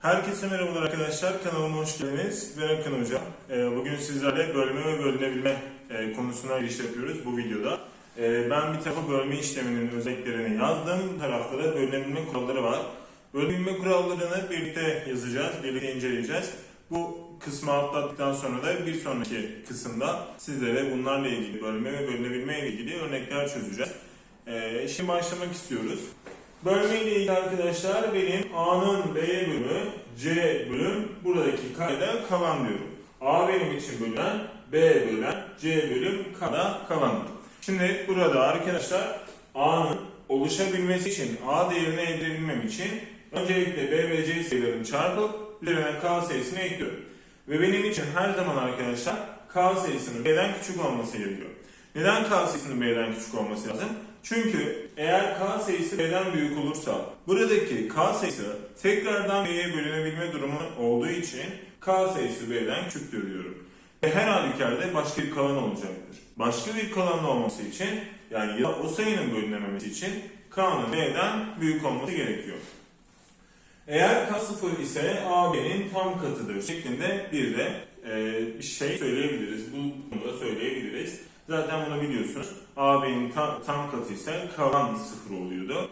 Herkese merhabalar arkadaşlar. Kanalıma hoş geldiniz. Ben Akın Hocam. Ee, Bugün sizlerle bölme ve bölünebilme e, konusuna giriş yapıyoruz bu videoda. Ee, Ben bir tarafa bölme işleminin özelliklerini yazdım. Tarafta da bölünebilme kuralları var. Bölünebilme kurallarını birlikte yazacağız, birlikte inceleyeceğiz. Bu kısmı atlattıktan sonra da bir sonraki kısımda sizlere bunlarla ilgili bölme ve bölünebilme ile ilgili örnekler çözeceğiz. Ee, Şimdi başlamak istiyoruz. Bölme ile ilgili arkadaşlar benim A'nın B'ye bölümü, C bölüm, buradaki kayda kalan diyorum. A benim için bölünen, B bölen, C bölüm, K'da kalandır. Şimdi burada arkadaşlar A'nın oluşabilmesi için, A değerini elde edebilmem için öncelikle B ve C sayılarını çarpıp üzerine K sayısını ekliyorum. Ve benim için her zaman arkadaşlar K sayısının B'den küçük olması gerekiyor. Neden K sayısının B'den küçük olması lazım? Çünkü eğer K sayısı B'den büyük olursa buradaki K sayısı tekrardan B'ye bölünebilme durumu olduğu için K sayısı B'den küçüktür diyorum. Ve her halükarda başka bir kalan olacaktır. Başka bir kalan olması için yani ya o sayının bölünememesi için K'nın B'den büyük olması gerekiyor. Eğer K sıfır ise AB'nin tam katıdır şeklinde bir de e, bir şey söyleyebiliriz. Bunu da söyleyebiliriz. Zaten bunu biliyorsunuz. AB'nin tam, tam katı ise kalan sıfır oluyordu.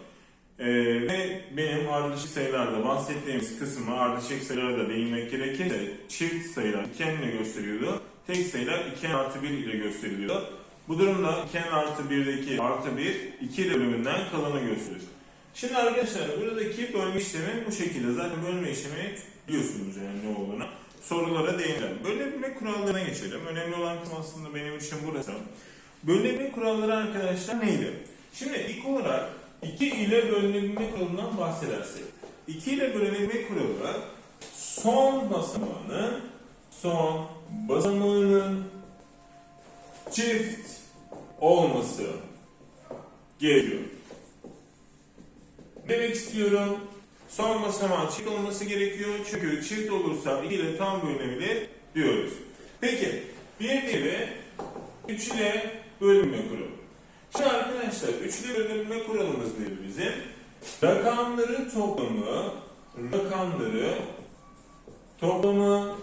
E, ve benim ardışık sayılarda bahsettiğimiz kısmı ardışık sayılara da değinmek gerekirse çift sayılar 2 ile gösteriyordu. Tek sayılar 2 artı 1 ile gösteriliyordu. Bu durumda 2 artı 1'deki artı 1 2 bölümünden kalanı gösterir. Şimdi arkadaşlar buradaki bölme işlemi bu şekilde. Zaten bölme işlemi biliyorsunuz yani ne olduğunu. Sorulara değineceğim. Bölünebilme kurallarına geçelim. Önemli olan kısım aslında benim için burası. Bölünebilme kuralları arkadaşlar neydi? Şimdi ilk olarak 2 ile bölünebilme kuralından bahsedersek. 2 ile bölünebilme kuralı son basamağının son basamağının çift olması gerekiyor. Demek istiyorum. Son basamağın çift olması gerekiyor. Çünkü çift olursa 2 ile tam bölünebilir diyoruz. Peki bir diğeri 3 ile bölünme kuralı. Şimdi arkadaşlar 3 ile bölünme kuralımız nedir bizim? Rakamları toplamı rakamları toplamı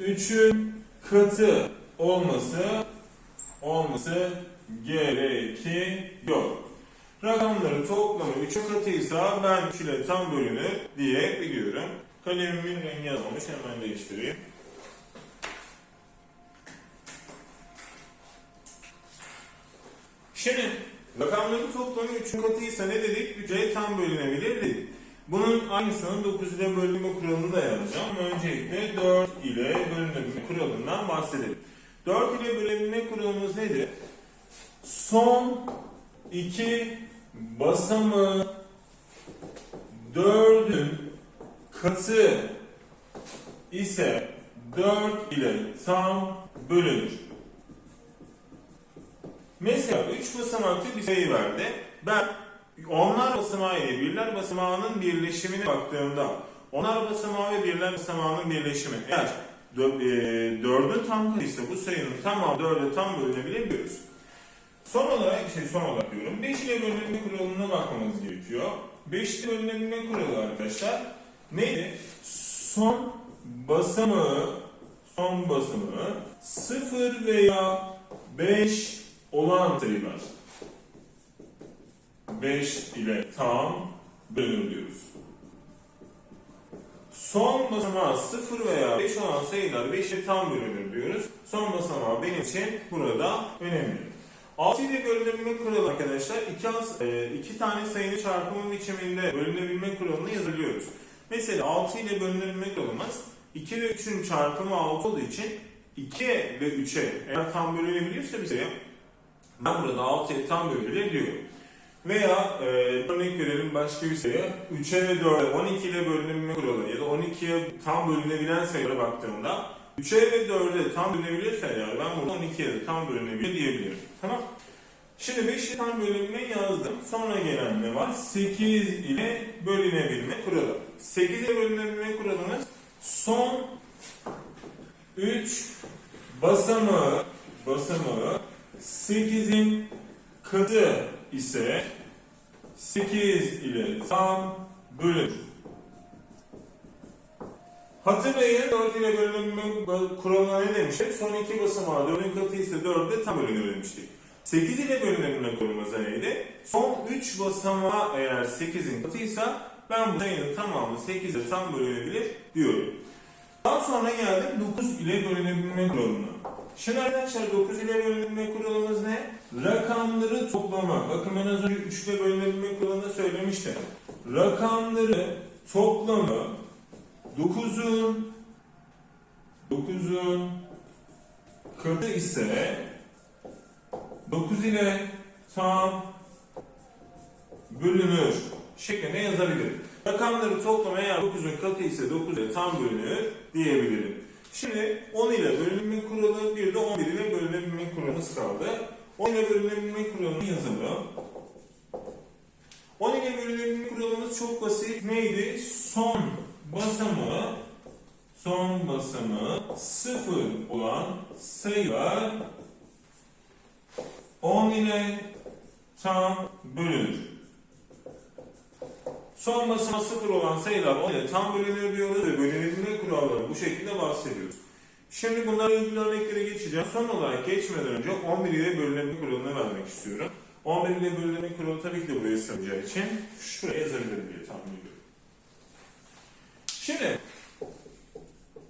3'ün katı olması olması gerekiyor. Rakamları toplamı 3'ün katıysa ben 3 ile tam bölünür diyebiliyorum. Kalemimin rengi azalmış hemen değiştireyim. Şimdi rakamların toplamı 3'ün katıysa ne dedik? 3'e tam bölünebilir dedik. Bunun aynısını 9 ile bölünme kuralını da yazacağım. Öncelikle 4 ile bölünebilme kuralından bahsedelim. 4 ile bölünebilme kuralımız nedir? Son 2 basamağı 4'ün katı ise 4 ile tam bölünür. Mesela 3 basamaklı bir sayı verdi. Ben onlar basamağı ile birler basamağının birleşimine baktığımda onlar basamağı ve birler basamağının birleşimi eğer 4'ün tam katı ise bu sayının tamamı 4'e tam bölünebilir diyoruz. Son olarak, şey son olarak diyorum, 5 ile bölünebilme kuralına bakmamız gerekiyor. 5 ile bölünebilme kuralı arkadaşlar neydi? Son basamağı, son basamağı 0 veya 5 olan sayılar. 5 ile tam bölünür diyoruz. Son basamağı 0 veya 5 olan sayılar 5 ile tam bölünür diyoruz. Son basamağı benim için burada önemli. 6 ile bölünebilme kuralı arkadaşlar iki, e, iki tane sayının çarpımı biçiminde bölünebilme kuralını yazılıyoruz. Mesela 6 ile bölünebilme kuralımız 2 ve 3'ün çarpımı 6 olduğu için 2 ve 3'e eğer tam bölünebiliyorsa sayı ben burada 6'ya tam bölünür diyorum. Veya e, örnek verelim başka bir sayı 3'e ve 4'e 12 ile bölünebilme kuralı ya da 12'ye tam bölünebilen sayılara baktığımda 3'e ve 4'e tam bölünebilir sayılar ben burada 12'ye de tam bölünebilir diyebilirim. Tamam. Şimdi 5'i tam bölümüne yazdım. Sonra gelen ne var? 8 ile bölünebilme kuralı. 8 ile bölünebilme kuralımız son 3 basamağı basamağı 8'in katı ise 8 ile tam bölünür. Hatırlayın 4 ile bölünebilme kuralına ne demiştik? Son iki basamağı 4'ün katı ise 4'de tam bölünüyor demiştik. 8 ile bölünebilme kuralımız neydi? Son 3 basamağı eğer 8'in katıysa ben bu sayının tamamı 8'e tam bölünebilir diyorum. Daha sonra geldik 9 ile bölünebilme kuralına. Şimdi arkadaşlar 9 ile bölünebilme kuralımız ne? Rakamları toplama. Bakın ben az önce 3 ile bölünebilme kuralında söylemiştim. Rakamları toplamı 9'un 9'un katı ise 9 ile tam bölünür şeklinde yazabilirim. Rakamları toplama eğer 9'un katı ise 9 ile tam bölünür diyebilirim. Şimdi 10 ile bölünme kuralı bir de 11 ile bölünebilme kuralımız kaldı. 10 ile bölünebilme kuralını yazalım. 10 ile bölünebilme kuralımız çok basit. Neydi? Son basamağı son basamağı 0 olan sayılar 10 ile tam bölünür. Son basamağı 0 olan sayılar 10 ile tam bölünür diyoruz ve bölünebilme kuralları bu şekilde bahsediyoruz. Şimdi bunlarla ilgili örneklere geçeceğim. Son olarak geçmeden önce 11 ile bölünebilme kuralını vermek istiyorum. 11 ile bölünebilme kuralı tabii ki de buraya sığacağı için şuraya yazabilirim diye tahmin ediyorum. Şimdi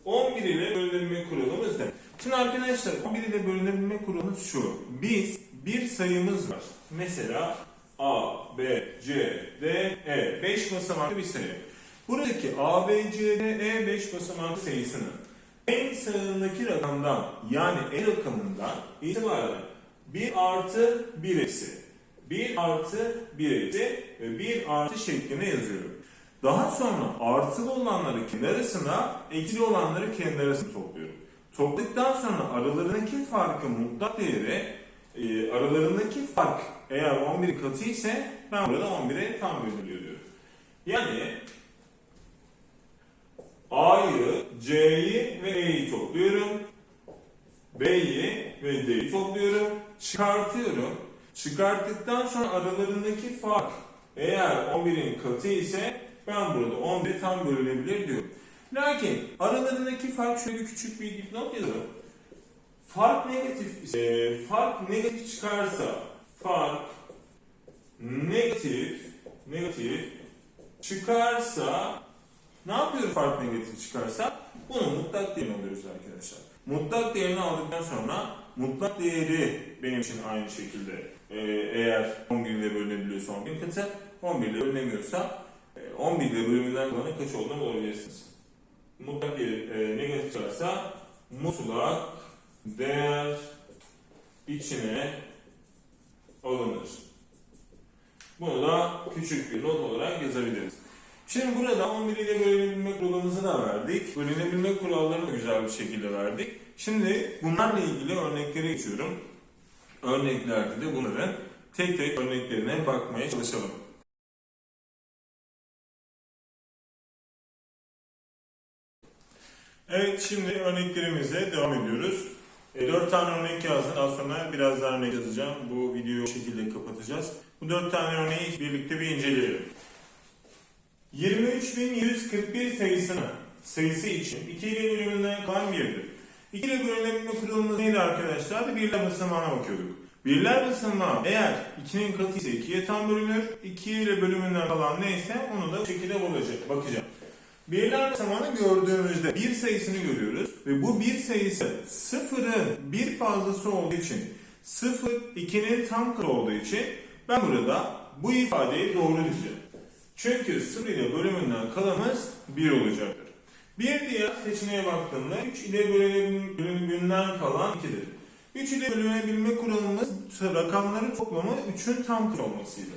11 ile bölünebilme kuralımız ne? Şimdi arkadaşlar 11 ile bölünebilme kuralımız şu. Biz bir sayımız var. Mesela A, B, C, D, E. 5 basamaklı bir sayı. Buradaki A, B, C, D, E 5 basamaklı sayısını en sağındaki rakamdan yani E rakamından itibaren 1 artı 1 eksi 1 artı 1 eksi ve 1 artı şeklinde yazıyorum. Daha sonra artılı olanları kendi arasına, ekili olanları kendi arasına topluyorum. Topladıktan sonra aralarındaki farkı mutlak değere, e, aralarındaki fark eğer 11 katı ise ben burada 11'e tam bölünüyor diyorum. Yani A'yı, C'yi ve E'yi topluyorum. B'yi ve D'yi topluyorum. Çıkartıyorum. Çıkarttıktan sonra aralarındaki fark eğer 11'in katı ise ben burada 11 tam bölünebilir diyorum. Lakin aralarındaki fark şöyle bir küçük bir dipnot yazalım. Fark negatif ise, fark negatif çıkarsa fark negatif negatif çıkarsa ne yapıyoruz fark negatif çıkarsa? Bunu mutlak değerini alıyoruz arkadaşlar. Mutlak değerini aldıktan sonra mutlak değeri benim için aynı şekilde e, eğer 11 ile bölünebiliyorsa 11 katı, 11 ile bölünemiyorsa e, 11 ile bölümünden kalanın kaç olduğunu bulabilirsiniz. Mutlak değeri e, negatif çıkarsa mutlak değer içine alınır. Bunu da küçük bir not olarak yazabiliriz. Şimdi burada 11 ile bölünebilme kuralımızı da verdik. Bölünebilme kurallarını güzel bir şekilde verdik. Şimdi bunlarla ilgili örneklere geçiyorum. Örneklerde de bunların tek tek örneklerine bakmaya çalışalım. Evet şimdi örneklerimize devam ediyoruz. E, 4 tane örnek yazdım. Daha sonra biraz daha örnek yazacağım. Bu videoyu bu şekilde kapatacağız. Bu 4 tane örneği birlikte bir inceleyelim. 23.141 sayısını sayısı için 2 ile bölümünden kalan birdir. 2 ile bölünebilme kuralımız neydi arkadaşlar? Birler basamağına bakıyorduk. Birler basamağı eğer 2'nin katı ise 2'ye tam bölünür. 2 ile bölümünden kalan neyse onu da bu şekilde bulacak, bakacağım. Birler basamağını gördüğümüzde bir sayısını görüyoruz ve bu bir sayısı sıfırın bir fazlası olduğu için 0 2'nin tam katı olduğu için ben burada bu ifadeyi doğru diyeceğim. Çünkü 0 ile bölümünden kalanımız 1 olacaktır. Bir diğer seçeneğe baktığımda 3 ile bölümünden kalan 2'dir. 3 ile bölünebilme kuralımız rakamları toplamı 3'ün tam olmasıydı.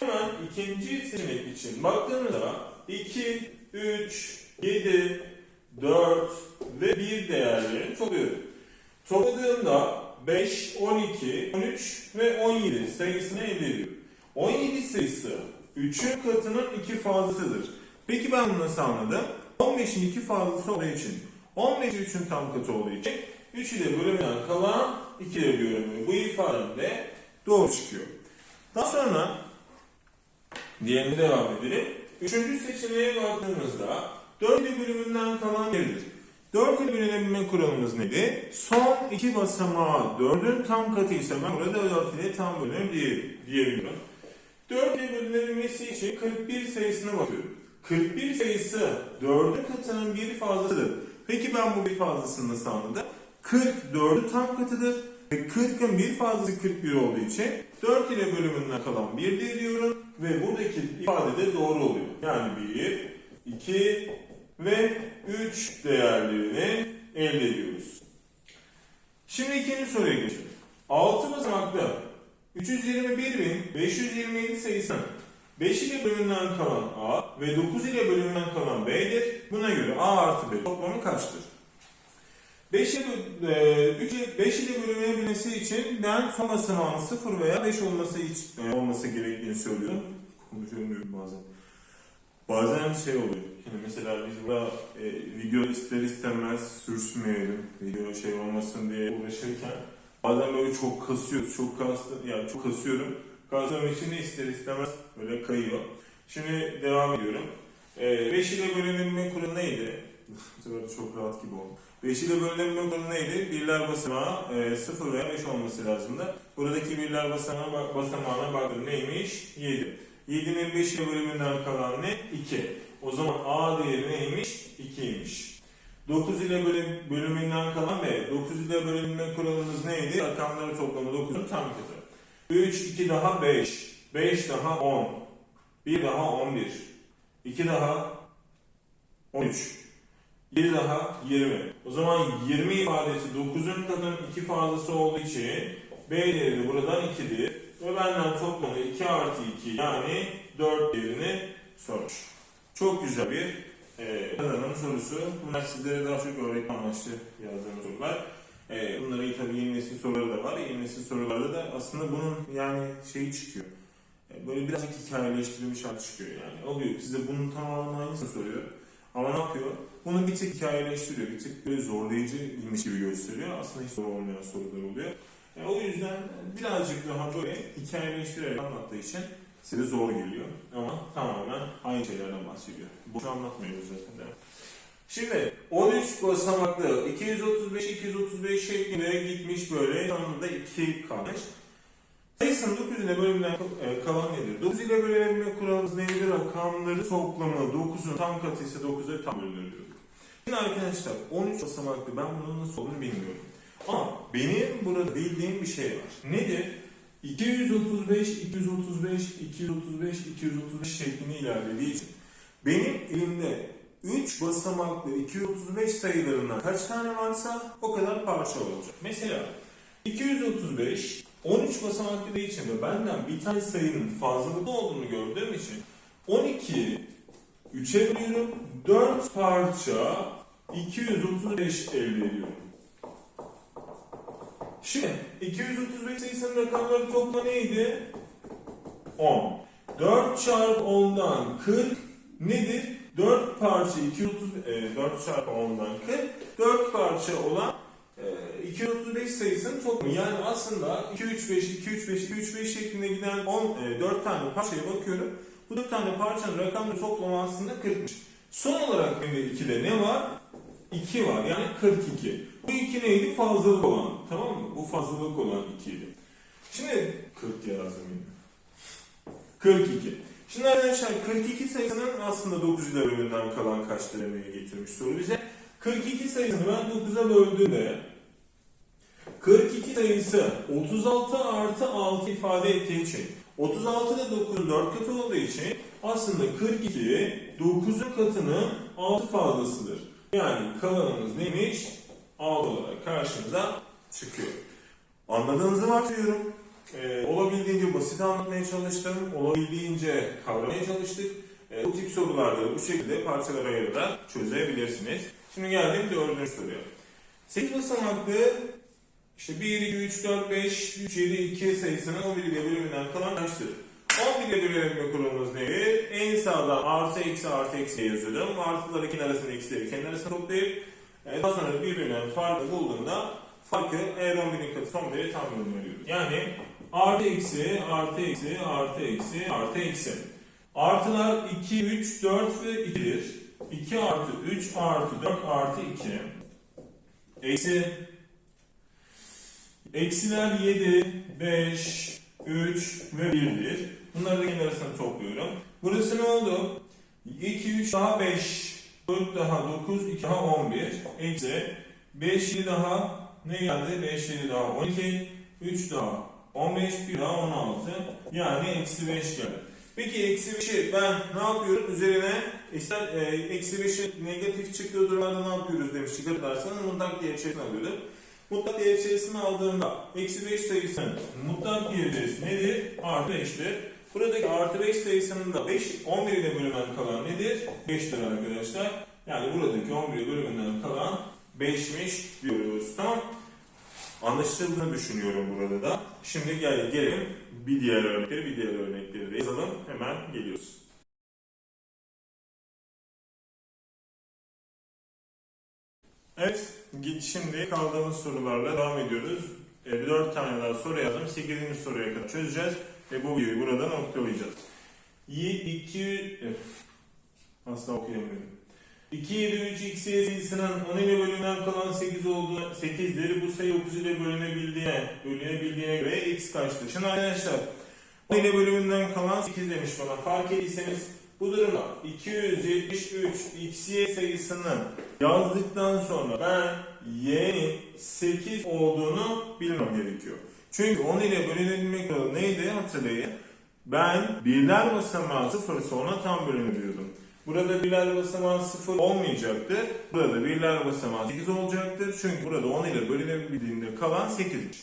Hemen ikinci seçenek için baktığımızda 2, 3, 7, 4 ve 1 değerlerini topluyorum. Topladığımda 5, 12, 13 ve 17 sayısını elde ediyorum. 17 sayısı 3'ün katının 2 fazlasıdır. Peki ben bunu nasıl anladım? 15'in 2 fazlası olduğu için 15 3'ün tam katı olduğu için 3 ile bölümden kalan 2 ile diyorum. ve Bu ifadem de doğru çıkıyor. Daha sonra diğerine devam edelim. Üçüncü seçeneğe baktığımızda 4 ile bölümünden kalan 1'dir. 4 ile bölünebilme kuralımız neydi? Son iki basamağı 4'ün tam katı ise ben burada 4 ile tam bölünür diye, diyebiliyorum. 4 ile bölünebilmesi için 41 sayısına bakıyorum. 41 sayısı 4'ün katının bir fazlasıdır. Peki ben bu bir fazlasını nasıl anladım? 40 4'ün tam katıdır. Ve 40'ın bir fazlası 41 olduğu için 4 ile bölümünden kalan 1 diyorum ve buradaki ifade de doğru oluyor. Yani 1, 2 ve 3 değerlerini elde ediyoruz. Şimdi ikinci soruya geçelim. 6 basamaklı 321.527 sayısının 5 ile bölümünden kalan A ve 9 ile bölümünden kalan B'dir. Buna göre A artı B toplamı kaçtır? 5 ile, e, 3 ile, 5 ile bölünebilmesi için ben son basamağın 0 veya 5 olması, için, e, olması gerektiğini söylüyorum. Konuşamıyorum bazen. Bazen şey oluyor. Şimdi mesela biz burada e, video ister istemez sürsmeyelim. Video şey olmasın diye uğraşırken bazen böyle çok kasıyoruz. Çok kastı, yani çok kasıyorum. Kastığım için de ister istemez böyle kayıyor. Şimdi devam ediyorum. E, 5 ile bölünebilme kuralı neydi? Bu sefer çok rahat gibi oldu. 5 ile bölünebilme neydi? Birler basamağı e, 0 veya 5 olması lazımdı. Buradaki birler basamağı, bak- basamağına baktım neymiş? 7. 7'nin 5 ile bölümünden kalan ne? 2. O zaman A değeri neymiş? 2'ymiş. 9 ile bölüm, bölümünden kalan B. 9 ile bölünme kuralımız neydi? Rakamları toplamı 9'un tam katı. 3, 2 daha 5. 5 daha 10. 1 daha 11. 2 daha 13. 1 daha 20. O zaman 20 ifadesi 9'un katının 2 fazlası olduğu için B değeri de buradan 2'dir. Ve benden toplamı 2 artı 2 yani 4 değerini sormuş. Çok güzel bir e, kazanım sorusu. Bunlar sizlere daha çok öğretme amaçlı yazdığım sorular. E, bunların tabii yeni nesil soruları da var. Yeni nesil sorularda da aslında bunun yani şeyi çıkıyor. E, böyle birazcık hikayeleştirilmiş hali çıkıyor yani. Oluyor. Size bunun tamamen aynısını soruyor. Ama ne yapıyor? Bunu bir tık hikayeleştiriyor. Bir tık böyle zorlayıcıymış gibi gösteriyor. Aslında hiç zor olmayan sorular oluyor. E, o yüzden birazcık daha böyle hikayeleştirerek anlattığı için size zor geliyor. Ama tamamen aynı şeylerden bahsediyor. Boşu anlatmıyoruz zaten. Şimdi 13 basamaklı 235 235 şeklinde gitmiş böyle sonunda 2 kalmış. Sayısının 9 ile bölümünden e, kalan nedir? 9 ile bölünebilme kuralımız neydi? Rakamları toplamı 9'un tam katı ise 9'a tam bölünür. Şimdi arkadaşlar 13 basamaklı ben bunun nasıl olduğunu bilmiyorum. Ama benim burada bildiğim bir şey var. Nedir? 235, 235, 235, 235 şeklinde ilerlediği için benim elimde 3 basamaklı 235 sayılarından kaç tane varsa o kadar parça olacak. Mesela 235 13 basamaklı dediği için ve benden bir tane sayının fazlalıklı olduğunu gördüğüm için 12 3'e bölüyorum 4 parça 235 elde ediyorum. Şimdi 235 sayısının rakamları toplamı neydi? 10. 4 çarpı 10'dan 40 nedir? 4 parça 230 e, 4 çarpı 10'dan 40 4 parça olan 235 sayısının toplamı. Yani aslında 235 235 235 şeklinde giden 10 e, 4 tane parçaya bakıyorum. Bu 4 tane parçanın rakamları toplamı aslında 40'mış. Son olarak benim 2'de ne var? 2 var yani 42. Bu 2 neydi? Fazlalık olan. Tamam mı? Bu fazlalık olan 2 idi. Şimdi 40 yazdım yine. 42. Şimdi arkadaşlar 42 sayısının aslında 9 ile bölümünden kalan kaç denemeye getirmiş soru bize. 42 sayısını ben 9'a böldüğümde 42 sayısı 36 artı 6 ifade ettiği için 36 da 9'un 4 katı olduğu için aslında 42 9'un katının 6 fazlasıdır. Yani kalanımız neymiş? 6 olarak karşımıza çıkıyor. Anladığınızı varsayıyorum. Ee, olabildiğince basit anlatmaya çalıştım. Olabildiğince kavramaya çalıştık. Ee, bu tip sorularda bu şekilde parçalara ayırarak çözebilirsiniz. Şimdi geldim dördüncü soruya. 8 basamaklı işte 1, 2, 3, 4, 5, 3, 7, 2 sayısının 11 ile bölümünden kalan kaçtır? 11 ile bölünme kuralımız neydi? En sağdan artı eksi artı eksi yazıyordum. Artılar ikinin arasında eksileri kendi arasında toplayıp e, sonra birbirinden farkı bulduğunda farkı eğer 11'in katı son değeri tam bölümü. Yani artı eksi artı eksi artı eksi artı eksi. Artılar 2, 3, 4 ve 2'dir. 2 artı 3 artı 4 artı 2 eksi eksiler 7, 5, 3 ve 1'dir. Bunları da yine arasına topluyorum. Burası ne oldu? 2, 3 daha 5, 4 daha 9, 2 daha 11, eksi 5, 7 daha ne geldi? 5, 7 daha 12, 3 daha 15, 1 daha 16, yani eksi 5 geldi. Peki eksi 5'i ben ne yapıyorum? Üzerine ister e, eksi 5'i negatif çıktığı durumlarda ne yapıyoruz demiştik hatırlarsanız mutlak değer içerisine alıyorduk. Mutlak değer içerisine aldığımda eksi 5 sayısının mutlak değer içerisi nedir? Artı 5'tir. Buradaki artı 5 sayısının da 5, 11 ile bölünen kalan nedir? 5'tir arkadaşlar. Yani buradaki 11 ile bölümünden kalan 5'miş diyoruz. Tamam. Anlaşıldığını düşünüyorum burada da. Şimdi gel, gelelim bir diğer örnekleri, bir diğer örnekleri de yazalım. Hemen geliyoruz. Evet, şimdi kaldığımız sorularla devam ediyoruz. E, 4 tane daha soru yazdım. 8. soruya kadar çözeceğiz. Ve bu videoyu burada noktalayacağız. Y 2 asla okuyamıyorum. 2, 7, 3, x, y sayısının 10 ile bölünen kalan 8 olduğu 8'leri bu sayı 9 ile bölünebildiğine, bölünebildiğine göre x kaçtır? Şimdi arkadaşlar 10 ile bölümünden kalan 8 demiş bana. Fark ettiyseniz bu durumda 273 x, y sayısını yazdıktan sonra ben y'nin 8 olduğunu bilmem gerekiyor. Çünkü 10 ile bölünebilmek neydi hatırlayın. Ben birler basamağı 0 sonra tam bölünebiliyordum. Burada birler basamağı 0 olmayacaktır. Burada birler basamağı 8 olacaktır. Çünkü burada 10 ile bölünebildiğinde kalan 8'miş.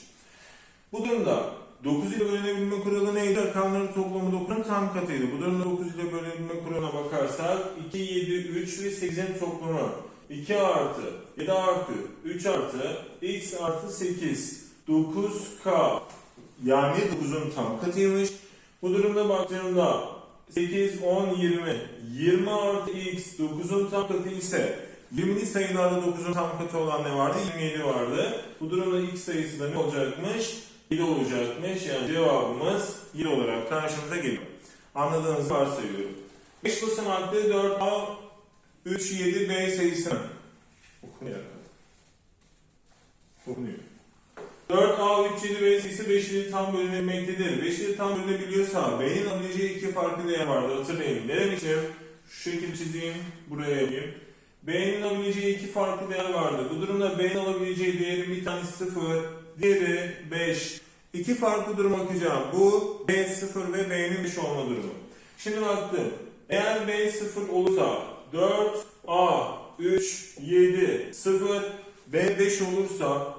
Bu durumda 9 ile bölünebilme kuralı neydi? Rakamların toplamı 9'un tam katıydı. Bu durumda 9 ile bölünebilme kuralına bakarsak 2, 7, 3 ve 8'in toplamı 2 artı 7 artı 3 artı x artı 8 9k yani 9'un tam katıymış. Bu durumda baktığımda 8, 10, 20 20 artı x 9'un tam katı ise 20'li sayılarda 9'un tam katı olan ne vardı? 27 vardı. Bu durumda x sayısı da ne olacakmış? 7 olacakmış. Yani cevabımız 7 olarak karşımıza geliyor. Anladığınızı varsayıyorum. 5 basamaklı 4A 3, 7, B sayısını okunuyor. Okunuyor. 4A, 3, 7, B sayısı 5'li tam bölünebilmektedir. 5'li tam bölünebiliyorsa B'nin alabileceği iki farklı değer vardı. Hatırlayın. Ne demiştim? Şu şekil çizeyim. Buraya yapayım. B'nin alabileceği iki farklı değer vardı. Bu durumda B'nin alabileceği değerin bir tanesi 0, diğeri 5. İki farklı durum bakacağım. Bu B 0 ve B'nin 5 olma durumu. Şimdi baktım. Eğer B 0 olursa 4, A, 3, 7, 0, B 5 olursa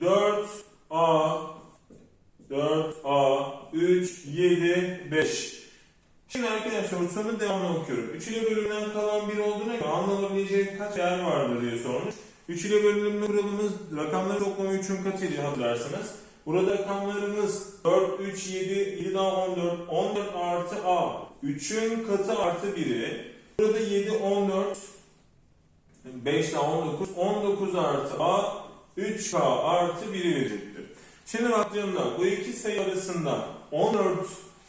4, A, 4, A, 3, 7, 5. Şimdi arkadaşlar sorunun devamını okuyorum. 3 ile bölümden kalan 1 olduğuna göre anlanabileceği kaç değer vardır diye sormuş. 3 ile bölünme kuralımız rakamları toplamı 3'ün katıydı hatırlarsınız. Burada rakamlarımız 4, 3, 7, 7 daha 14, 14 artı A. 3'ün katı artı 1'i. Burada 7, 14, 5 daha 19, 19 artı A, 3K artı 1'i verecektir. Şimdi baktığımda bu iki sayı arasında 14,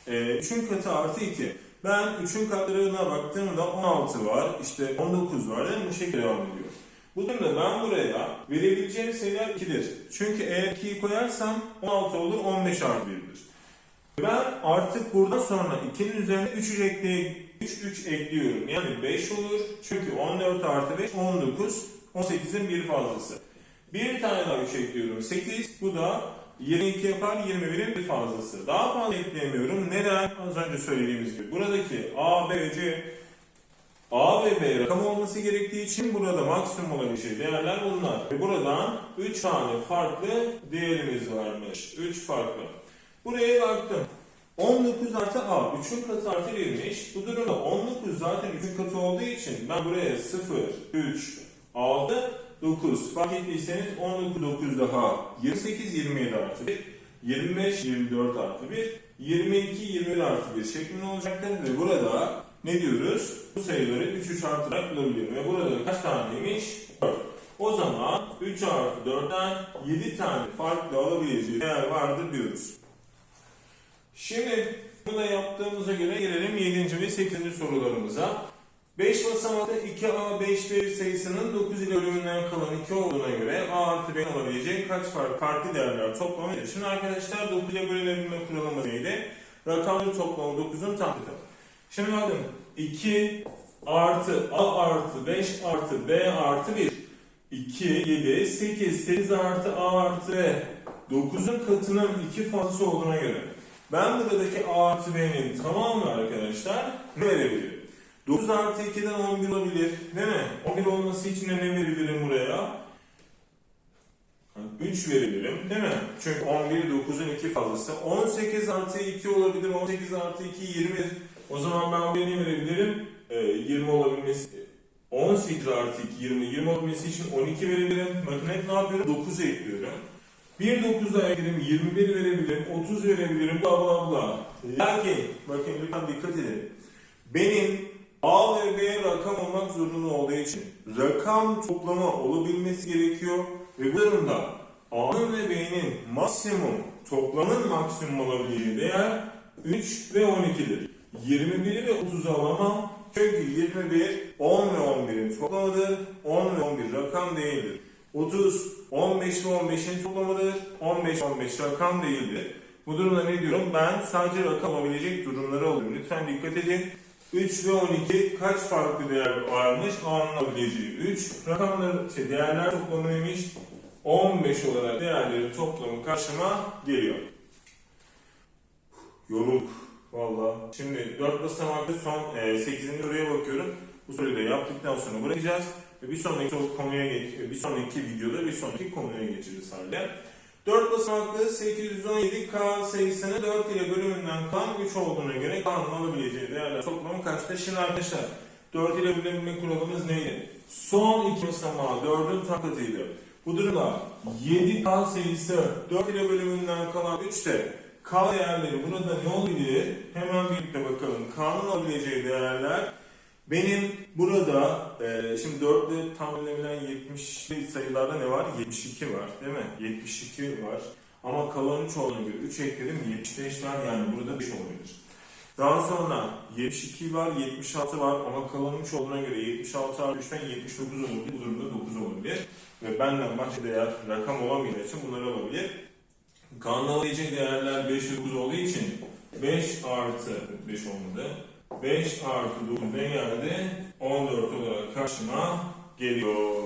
e, 3'ün katı artı 2. Ben 3'ün katlarına baktığımda 16 var, işte 19 var mi? Bu şekilde devam ediyor. Bu durumda ben buraya verebileceğim sayılar 2'dir. Çünkü eğer 2'yi koyarsam 16 olur, 15 artı 1'dir. Ben artık buradan sonra 2'nin üzerine 3 ekleyip 3 3 ekliyorum. Yani 5 olur. Çünkü 14 artı 5 19. 18'in bir fazlası. Bir tane daha 3 ekliyorum. 8. Bu da 22 yapar. 21'in bir fazlası. Daha fazla ekleyemiyorum. Neden? Az önce söylediğimiz gibi. Buradaki A, B, C A ve B rakam olması gerektiği için burada maksimum olabilecek değerler bunlar. Ve buradan 3 tane farklı değerimiz varmış. 3 farklı. Buraya baktım. 19 artı A, 3'ün katı artı 1'miş. Bu durumda 19 zaten 3'ün katı olduğu için ben buraya 0, 3, 6, 9. Fark ettiyseniz 19, 9 daha 28, 27 artı 1, 25, 24 artı 1, 22, 21 artı 1 şeklinde olacaktır. Ve burada ne diyoruz? Bu sayıları 3, 3 artarak bulabiliyorum. Ve burada kaç taneymiş? 4. O zaman 3 artı 4'ten 7 tane farklı alabileceği değer vardır diyoruz. Şimdi bunu da yaptığımıza göre gelelim 7. ve 8. sorularımıza. 5 basamaklı 2A 5B sayısının 9 ile bölümünden kalan 2 olduğuna göre A artı B'nin alabileceği kaç farklı, farklı değerler toplamı? Şimdi arkadaşlar 9 ile bölünebilme kuralımız neydi? Rakamları toplamı 9'un tam katı. Şimdi bakın 2 artı A artı 5 artı B artı 1 2, 7, 8, 8 artı A artı B 9'un katının 2 fazlası olduğuna göre ben buradaki A artı B'nin tamamı arkadaşlar ne verebilirim? 9 artı 2'den 11 olabilir. Değil mi? 11 olması için ne verebilirim buraya? 3 verebilirim. Değil mi? Çünkü 11 9'un 2 fazlası. 18 artı 2 olabilir. 18 artı 2 20. O zaman ben buraya ne verebilirim? Ee, 20 olabilmesi 18 artı 2 20. 20 olabilmesi için 12 verebilirim. Bakın hep ne yapıyorum? 9 ekliyorum. Bir 9 daha ekledim. 21 verebilirim. 30 verebilirim. Bla bla bla. Lakin bakın lütfen dikkat edin. Benim A ve B rakam olmak zorunda olduğu için rakam toplamı olabilmesi gerekiyor ve bu durumda A'nın ve B'nin maksimum toplamın maksimum olabileceği değer 3 ve 12'dir. 21'i ve 30'u alamam çünkü 21 10 ve 11'in toplamıdır. 10 ve 11 rakam değildir. 30 15 ve 15'in toplamıdır. 15 15 rakam değildir. Bu durumda ne diyorum? Ben sadece rakam olabilecek durumları alıyorum. Lütfen dikkat edin. 3 ve 12 kaç farklı değer varmış? Anlayabileceği 3. Rakamların, şey, değerler toplamı neymiş? 15 olarak değerlerin toplamı karşıma geliyor. Yorulduk. Valla. Şimdi 4 basamaklı son e, 8. soruya bakıyorum. Bu soruyu da yaptıktan sonra bırakacağız. Ve bir sonraki konuya geç, bir sonraki videoda bir sonraki konuya geçeceğiz halde. 4 basamaklı 817K sayısını 4 ile bölümünden kalan 3 olduğuna göre K'nın alabileceği değerler toplamı kaçtır? Şimdi arkadaşlar 4 ile bölünme kuralımız neydi? Son iki basamağı 4'ün tam katıydı. Bu durumda 7K sayısı 4 ile bölümünden kalan 3 ise K değerleri burada ne olabilir? Hemen birlikte bakalım. K'nın alabileceği değerler benim burada e, şimdi 4 ile tam bölünebilen 70 sayılarda ne var? 72 var değil mi? 72 var. Ama kalan 3 olduğuna göre 3 ekledim 75 var yani burada 5 olabilir. Daha sonra 72 var, 76 var ama kalan 3 olduğuna göre 76 artı 3'ten 79 olabilir. Bu durumda 9 olabilir. Ve benden başka değer rakam olamayacağı için bunları alabilir. Alabilecek değerler 5 ve 9 olduğu için 5 artı 5 olmadı. 5 artı 9 ne geldi? 14 olarak karşıma geliyor.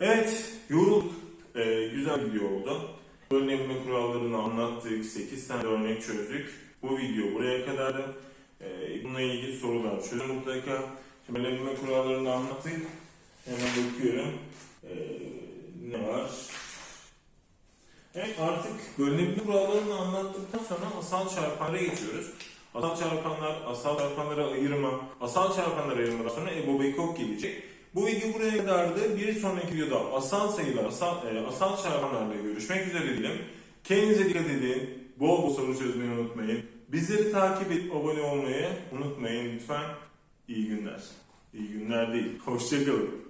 Evet, yorulduk. Ee, güzel bir video oldu. Bölünebilme kurallarını anlattık. 8 tane örnek çözdük. Bu video buraya kadardı. Ee, bununla ilgili sorular çözün mutlaka. Şimdi bölünebilme kurallarını anlattık. Hemen bakıyorum. Ee, ne var? Evet artık bölünebilme kurallarını anlattıktan sonra asal çarpanlara geçiyoruz. Asal çarpanlar, asal çarpanlara ayırma, asal çarpanlara ayırmadan sonra EBO ve KOK gelecek. Bu video buraya kadardı. Bir sonraki videoda asal sayılar, asal, e, asal çarpanlarla görüşmek üzere diyelim. Kendinize dikkat edin. Bol bol soru çözmeyi unutmayın. Bizleri takip edip abone olmayı unutmayın lütfen. İyi günler. İyi günler değil. Hoşçakalın.